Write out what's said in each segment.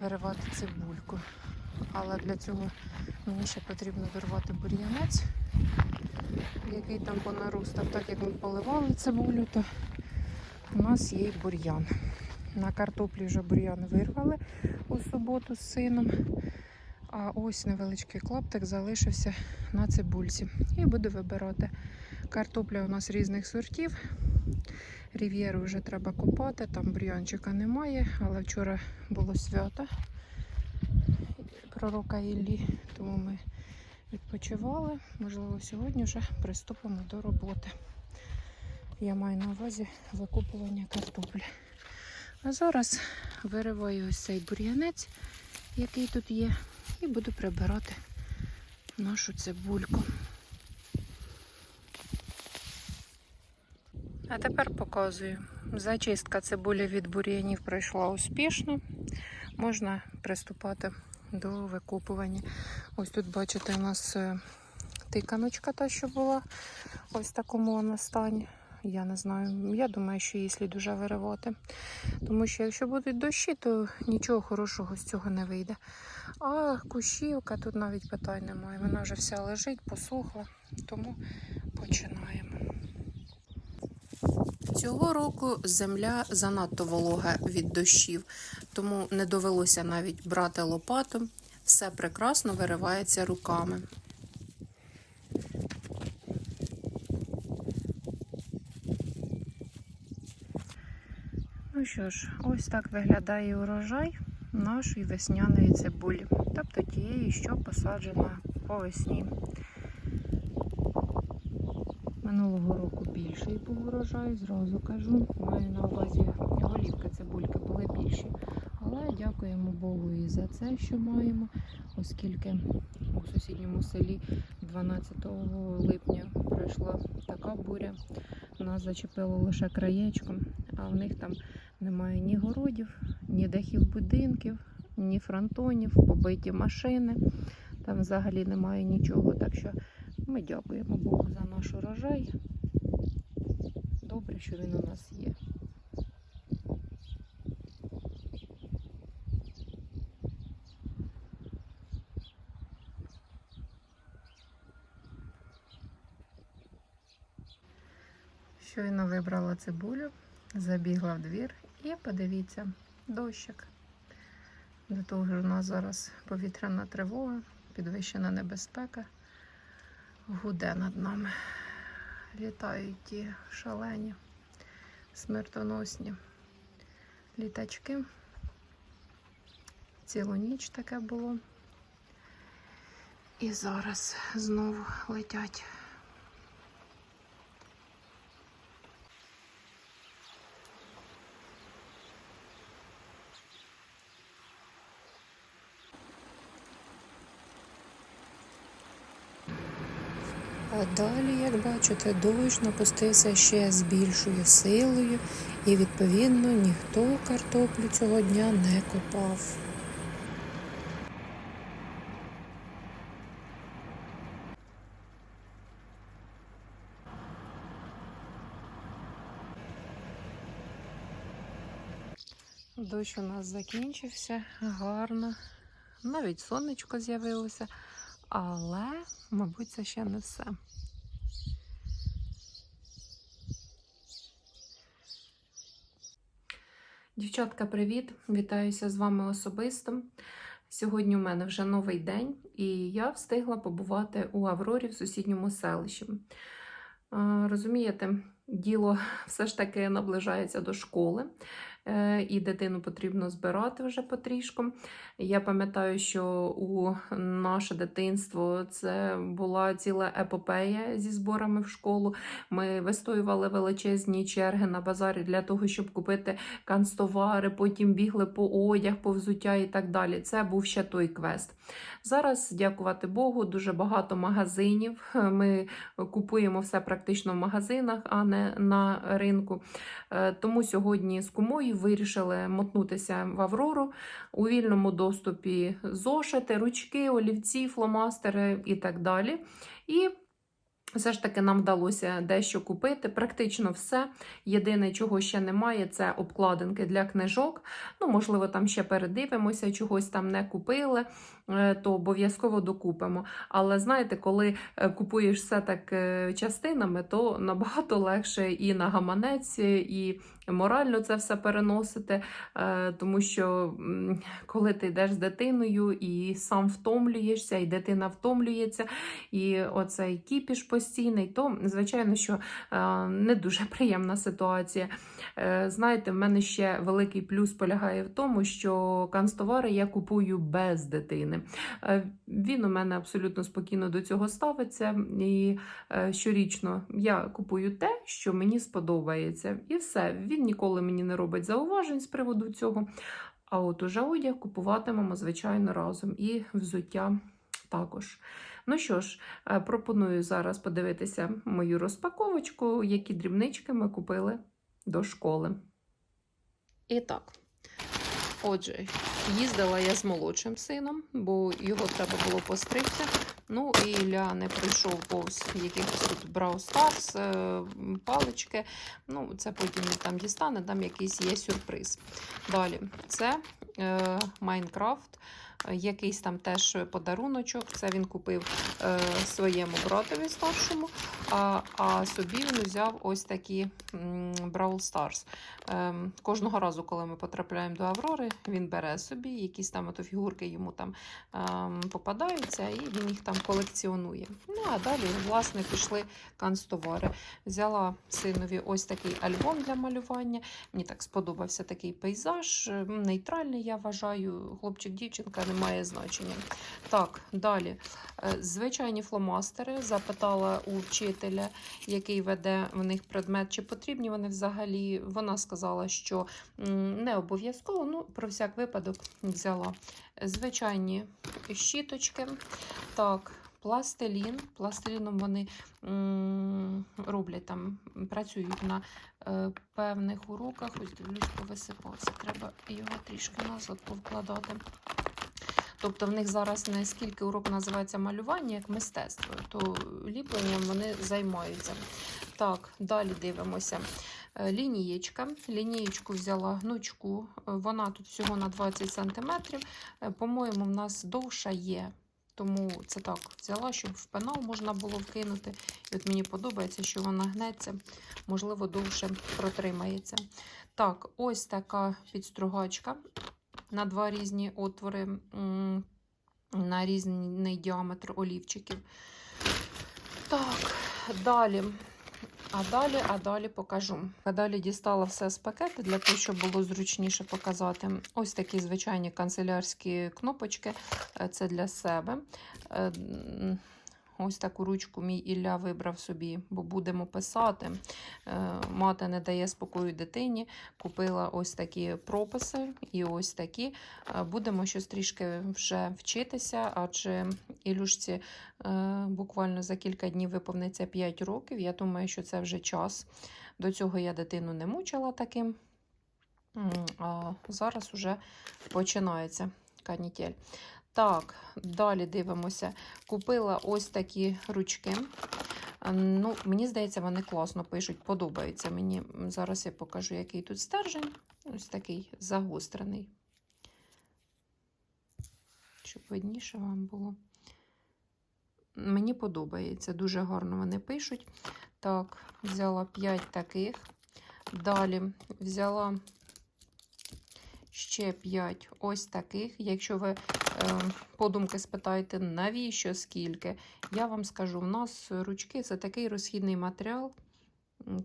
виривати цибульку. Але для цього мені ще потрібно вирвати бур'янець, який там понаростав. Так як ми поливали цибулю, то у нас є й бур'ян. На картоплі вже бур'ян вирвали у суботу з сином. А ось невеличкий клаптик залишився на цибульці. І буду вибирати. Картопля у нас різних сортів. Рів'єру вже треба копати, там бур'янчика немає, але вчора було свято пророка Іллі, тому ми відпочивали. Можливо, сьогодні вже приступимо до роботи. Я маю на увазі викупування картоплі. А зараз вириваю ось цей бур'янець, який тут є, і буду прибирати нашу цибульку. А тепер показую. Зачистка цибулі від бур'янів пройшла успішно. Можна приступати до викупування. Ось тут, бачите, у нас е, тиканочка та, що була ось в такому вона стані. Я не знаю. Я думаю, що її слід уже виривати. Тому що якщо будуть дощі, то нічого хорошого з цього не вийде. А кущівка тут навіть питань немає. Вона вже вся лежить, посохла, тому починаємо. Цього року земля занадто волога від дощів, тому не довелося навіть брати лопату. Все прекрасно виривається руками. Ну що ж, ось так виглядає урожай нашої весняної цибулі, тобто тієї, що посаджена по весні. Минулого року більший був урожай, зразу кажу. Маю на увазі голівки цибульки були більші. Але дякуємо Богу і за це, що маємо, оскільки у сусідньому селі 12 липня пройшла така буря. Нас зачепило лише краєчком, а в них там немає ні городів, ні дахів будинків, ні фронтонів, побиті машини. Там взагалі немає нічого. Так що ми дякуємо Богу за наш урожай. Добре, що він у нас є. Щойно вибрала цибулю, забігла в двір і подивіться, дощик. До того ж у нас зараз повітряна тривога, підвищена небезпека гуде над нами. Літають ті шалені, смертоносні літачки. Цілу ніч таке було. І зараз знову летять. А далі, як бачите, дощ напустився ще з більшою силою, і відповідно ніхто картоплю цього дня не копав. Дощ у нас закінчився гарно. Навіть сонечко з'явилося, але, мабуть, це ще не все. Дівчатка, привіт! Вітаюся з вами особисто. Сьогодні у мене вже новий день, і я встигла побувати у Аврорі в сусідньому селищі. Розумієте, діло все ж таки наближається до школи, і дитину потрібно збирати вже потрішку. Я пам'ятаю, що у наше дитинство це була ціла епопея зі зборами в школу. Ми вистоювали величезні черги на базарі для того, щоб купити канцтовари, потім бігли по одяг, по взуття і так далі. Це був ще той квест. Зараз, дякувати Богу, дуже багато магазинів. Ми купуємо все практично в магазинах, а не на ринку. Е, Тому сьогодні з кумою вирішили мотнутися в Аврору у вільному доступі зошити, ручки, олівці, фломастери і так далі. І Все ж таки нам вдалося дещо купити, практично все. Єдине, чого ще немає, це обкладинки для книжок. Ну, можливо, там ще передивимося, чогось там не купили, то обов'язково докупимо. Але знаєте, коли е, купуєш все так е, частинами, то набагато легше і на гаманець, і морально це все переносити. Е, Тому що коли ти йдеш з дитиною і сам втомлюєшся, і дитина втомлюється, і оцей кіпіш постійний, то звичайно, що е, не дуже приємна ситуація. Е, Знаєте, в мене ще великий плюс полягає в тому, що канцтовари я купую без дитини. Е, Він у мене абсолютно спокійно до цього ставиться. І е, щорічно я купую те, що мені сподобається. І все. Він ніколи мені не робить зауважень з приводу цього. А от уже одяг купуватимемо, звичайно, разом. І взуття також. Ну що ж, е, пропоную зараз подивитися мою розпаковочку, які дрібнички ми купили до школи. І так. Отже, їздила я з молодшим сином, бо його треба було постригти. Ну і Ілля не прийшов повз якихось тут Brawl Stars, е, палички. Ну, це потім там дістане, там якийсь є сюрприз. Далі, це е, Майнкрафт. Якийсь там теж подаруночок. Це він купив е, своєму братові старшому, а, а собі він взяв ось такі Brawl Stars. Ем, кожного разу, коли ми потрапляємо до Аврори, він бере собі якісь там ото фігурки йому там ем, попадаються, і він їх там колекціонує. Ну а далі, власне, пішли канцтовари. Взяла синові ось такий альбом для малювання. Мені так сподобався такий пейзаж. ем, Нейтральний, я вважаю. Хлопчик, дівчинка не має значення. Так, далі. Е, Звичайні фломастери. Запитала у вчителя, який веде в них предмет, чи потрібні вони взагалі. Вона сказала, що не обов'язково, ну, про всяк випадок взяла. Звичайні щіточки. Так, пластилін. Пластиліном вони роблять там, працюють на е, певних уроках. Ось дивлюсь, повисипався. Треба його трішки назад повкладати. Тобто в них зараз не скільки урок називається малювання, як мистецтво, то ліпленням вони займаються. Так, далі дивимося. Е, Лінієчка. Лінієчку взяла гнучку, е, вона тут всього на 20 см. По-моєму, в нас довша є. Тому це так взяла, щоб в пенал можна було вкинути. І от мені подобається, що вона гнеться, можливо, довше протримається. Так, ось така підстругачка на два різні отвори, на різний діаметр олівчиків. Так, далі. А далі, а далі покажу. А далі дістала все з пакету для того, щоб було зручніше показати. Ось такі звичайні канцелярські кнопочки. Е, Це для себе. Ось таку ручку мій Ілля вибрав собі, бо будемо писати. Е, Мати не дає спокою дитині. Купила ось такі прописи і ось такі. Е, Будемо щось трішки вже вчитися, адже Ілюшці е, буквально за кілька днів виповниться 5 років. Я думаю, що це вже час. До цього я дитину не мучила таким. А зараз вже починається канітель. Так, далі дивимося. Купила ось такі ручки. Е, Ну, Мені здається, вони класно пишуть, подобаються мені. Зараз я покажу, який тут стержень. Ось такий загострений. Щоб видніше вам було. Мені подобається, дуже гарно вони пишуть. Так, взяла 5 таких. Далі взяла ще 5 ось таких. Якщо ви подумки спитаєте, навіщо скільки, я вам скажу: в нас ручки це такий розхідний матеріал.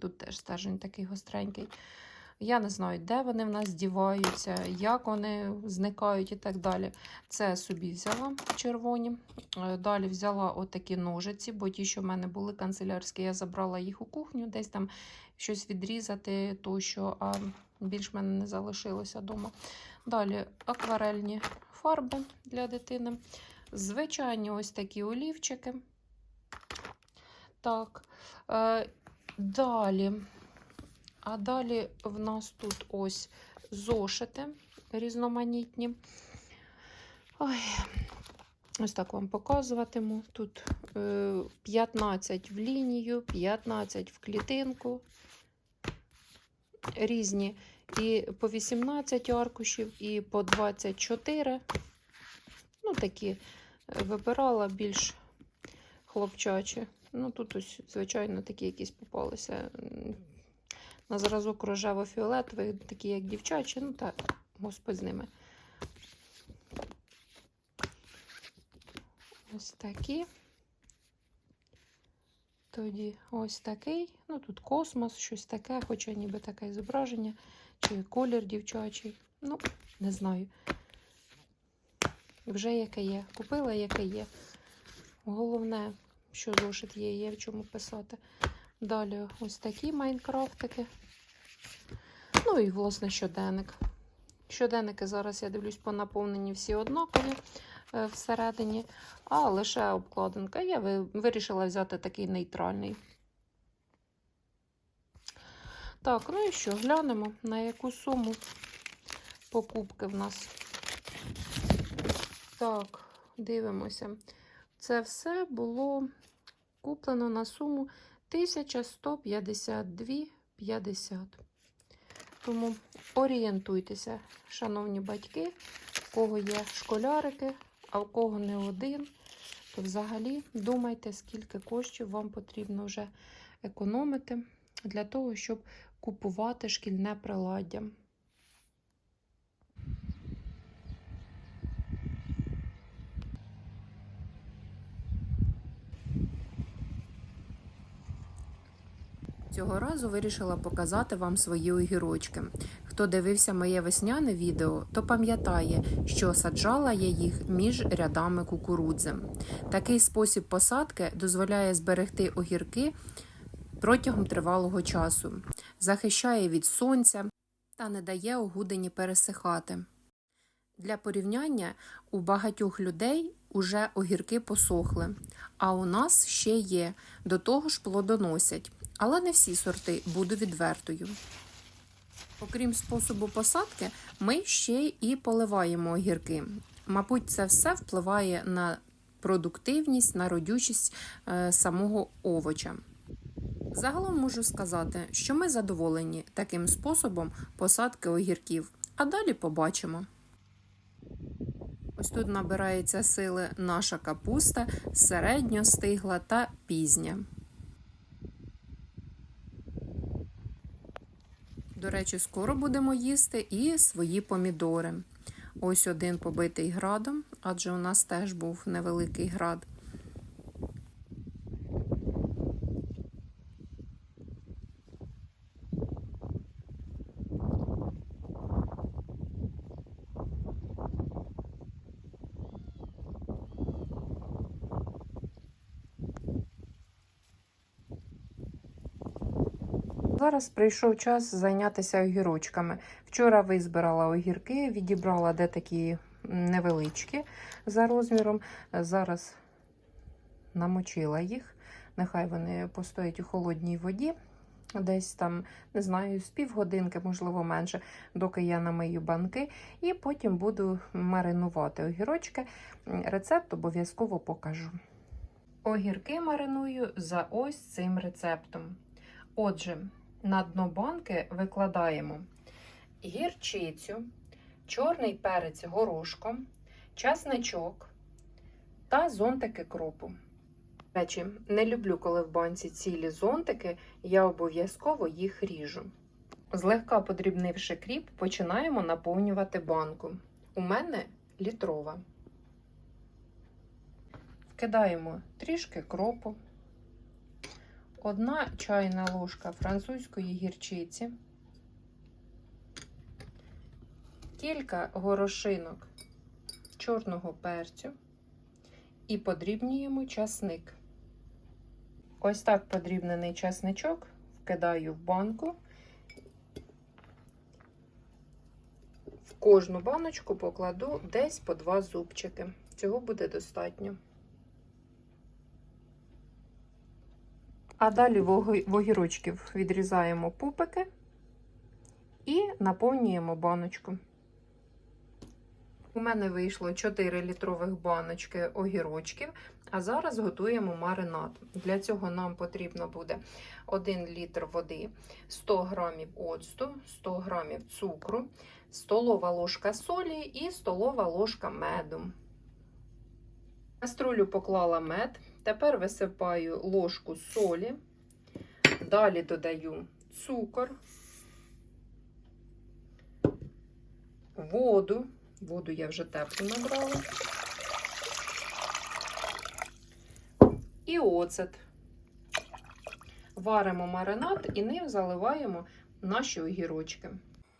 Тут теж стержень такий гостренький. Я не знаю, де вони в нас діваються, як вони зникають і так далі. Це собі взяла червоні. Е, Далі взяла отакі ножиці, бо ті, що в мене були канцелярські, я забрала їх у кухню, десь там щось відрізати, тощо, а більш мене не залишилося вдома. Далі акварельні фарби для дитини. Звичайні ось такі олівчики. Так. Е, далі. А далі в нас тут ось зошити різноманітні. Ой. Ось так вам показуватиму. Тут е, 15 в лінію, 15 в клітинку. Різні і по 18 аркушів, і по 24. Ну, такі е, вибирала більш хлопчачі. Ну, тут ось, звичайно, такі якісь попалися. На зразок рожево-фіолетових, такі як дівчачі, ну так, господь з ними. Ось такі. Тоді ось такий. Ну, тут космос, щось таке, хоча ніби таке зображення, чи колір дівчачий. Ну, не знаю. Вже яке є. Купила, яке є. Головне, що зошит є, є в чому писати. Далі ось такі майнкрафтики. Ну і, власне, щоденник. Щоденники зараз я дивлюсь по наповненні всі однакові е, всередині, а лише обкладинка. Я ви- вирішила взяти такий нейтральний. Так, ну і що, глянемо, на яку суму покупки в нас. Так, дивимося. Це все було куплено на суму 1152,50. Тому орієнтуйтеся, шановні батьки, в кого є школярики, а в кого не один, то взагалі думайте, скільки коштів вам потрібно вже економити для того, щоб купувати шкільне приладдя. Цього разу вирішила показати вам свої огірочки. Хто дивився моє весняне відео, то пам'ятає, що саджала я їх між рядами кукурудзи. Такий спосіб посадки дозволяє зберегти огірки протягом тривалого часу, захищає від сонця та не дає огудині пересихати. Для порівняння у багатьох людей уже огірки посохли, а у нас ще є, до того ж плодоносять, але не всі сорти, буду відвертою. Окрім способу посадки, ми ще і поливаємо огірки. Мабуть, це все впливає на продуктивність, на родючість е, самого овоча. Загалом можу сказати, що ми задоволені таким способом посадки огірків, а далі побачимо. Ось тут набирається сили наша капуста, середньо стигла та пізня. До речі, скоро будемо їсти і свої помідори. Ось один побитий градом, адже у нас теж був невеликий град. Зараз прийшов час зайнятися огірочками. Вчора визбирала огірки, відібрала де такі невеличкі за розміром. Зараз намочила їх. Нехай вони постоять у холодній воді. Десь там, не знаю, з півгодинки, можливо, менше, доки я намию банки, і потім буду маринувати огірочки. Рецепт обов'язково покажу. Огірки мариную за ось цим рецептом. Отже, на дно банки викладаємо гірчицю, чорний перець горошком, часничок та зонтики кропу. Речі, не люблю, коли в банці цілі зонтики, я обов'язково їх ріжу. Злегка подрібнивши кріп, починаємо наповнювати банку. У мене літрова. Вкидаємо трішки кропу, одна чайна ложка французької гірчиці, кілька горошинок чорного перцю і подрібнюємо часник. Ось так подрібнений часничок вкидаю в банку. В кожну баночку покладу десь по два зубчики. Цього буде достатньо. А далі в огірочків відрізаємо пупики і наповнюємо баночку. У мене вийшло 4 літрових баночки огірочків, а зараз готуємо маринад. Для цього нам потрібно буде 1 літр води, 100 грамів оцту, 100 грамів цукру, столова ложка солі і столова ложка меду. Каструлю поклала мед, тепер висипаю ложку солі, далі додаю цукор, воду. Воду я вже теплу набрала. І оцет. Варимо маринад і ним заливаємо наші огірочки.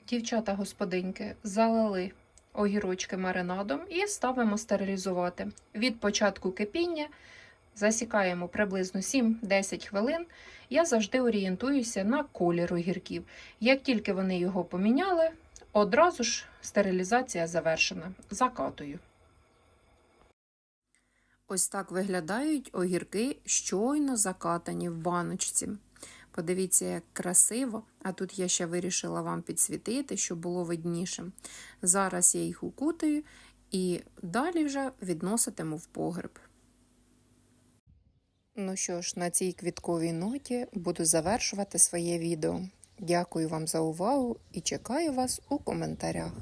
Дівчата господиньки залили огірочки маринадом і ставимо стерилізувати. Від початку кипіння засікаємо приблизно 7-10 хвилин. Я завжди орієнтуюся на колір огірків. Як тільки вони його поміняли, одразу ж стерилізація завершена. Закатую. Ось так виглядають огірки, щойно закатані в баночці. Подивіться, як красиво, а тут я ще вирішила вам підсвітити, щоб було видніше. Зараз я їх укутаю і далі вже відноситиму в погреб. Ну що ж, на цій квітковій ноті буду завершувати своє відео. Дякую вам за увагу і чекаю вас у коментарях.